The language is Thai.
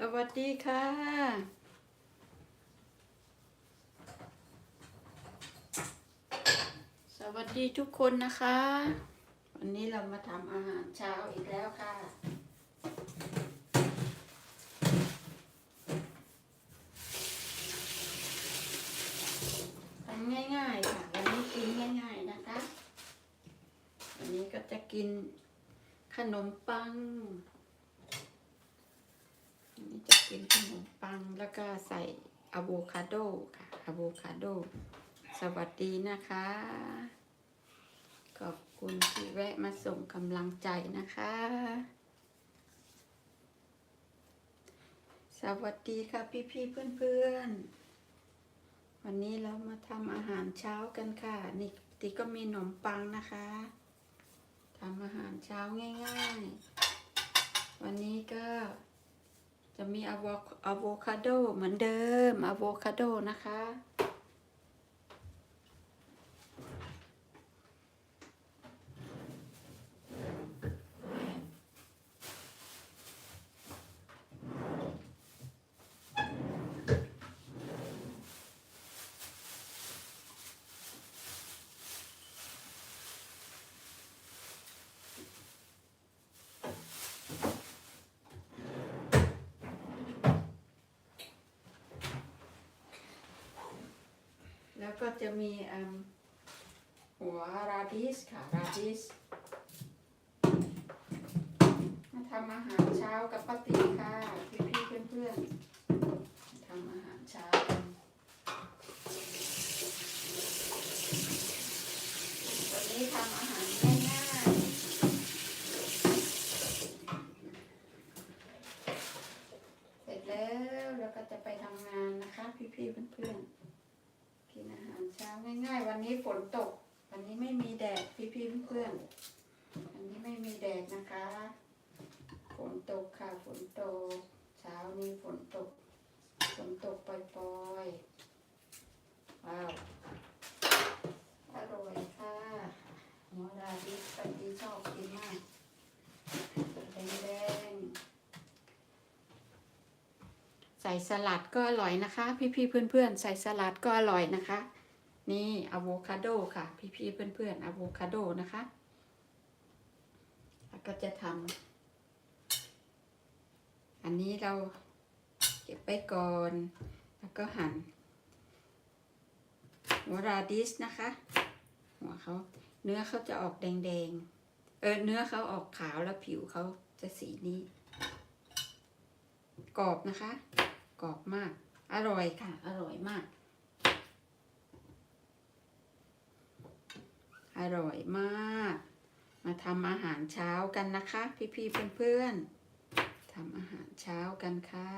สวัสดีค่ะ สวัสดีทุกคนนะคะ วันนี้เรามาทำอาหารเช้าอีกแล้วค่ะ ทำง่ายๆค่ะ วันนี้กินง่ายๆนะคะ วันนี้ก็จะกินขนมปัง อันนี้จะกินขนมปัง แล้วก็ใส่อะโวคาโดค่ะอะโวคาโด สวัสดีนะคะ ขอบคุณที่แวะมาส่งกำลังใจนะคะ สวัสดีค่ะพี่ๆเพื่อนๆวันนี้เรามาทำอาหารเช้ากันค่ะนี่ติก็มีขนมปังนะคะทำอาหารเช้าง่าย ๆ วันนี้ก็ จะมีอะโวอะโวคาโดเหมือนเดิมอะโวคาโดนะคะ แล้วก็จะมีหัวราดิสค่ะ ราดิสมาทำอาหารเช้ากับป้าตีค่ะ พี่ๆเพื่อนๆทำอาหารเช้าวันนี้ทำอาหารง่ายๆเสร็จแล้วเราก็จะไปทำงานนะคะ พี่ๆเพื่อนๆ กินอาหารเช้า ง่ายๆ วันนี้ฝนตก วันนี้ไม่มีแดดพี่ๆเพื่อนๆวันนี้ไม่มีแดดนะคะ ฝนตกค่ะฝนตก เช้านี้ฝนตก ฝนตกปล่อยๆ ว้าว อร่อยค่ะหัวราดิสปันดีชอบกินมากแดงๆ ใส่สลัดก็อร่อยนะคะ พี่ๆเพื่อนๆ ใส่สลัดก็อร่อยนะคะ นี่อะโวคาโดค่ะ พี่ๆเพื่อนๆอะโวคาโดนะคะแล้วก็จะทำอันนี้เราเก็บไปก่อน แล้วก็หั่นหัวราดิสนะคะ หัวเขาเนื้อเขาจะออกแดงๆ เออเนื้อเขาออกขาวแล้วผิวเขาจะสีนี้ กรอบนะคะ กรอบมาก อร่อยค่ะ อร่อยมาก อร่อยมาก มาทำอาหารเช้ากันนะคะ พี่ๆเพื่อนๆทำอาหารเช้ากันค่ะ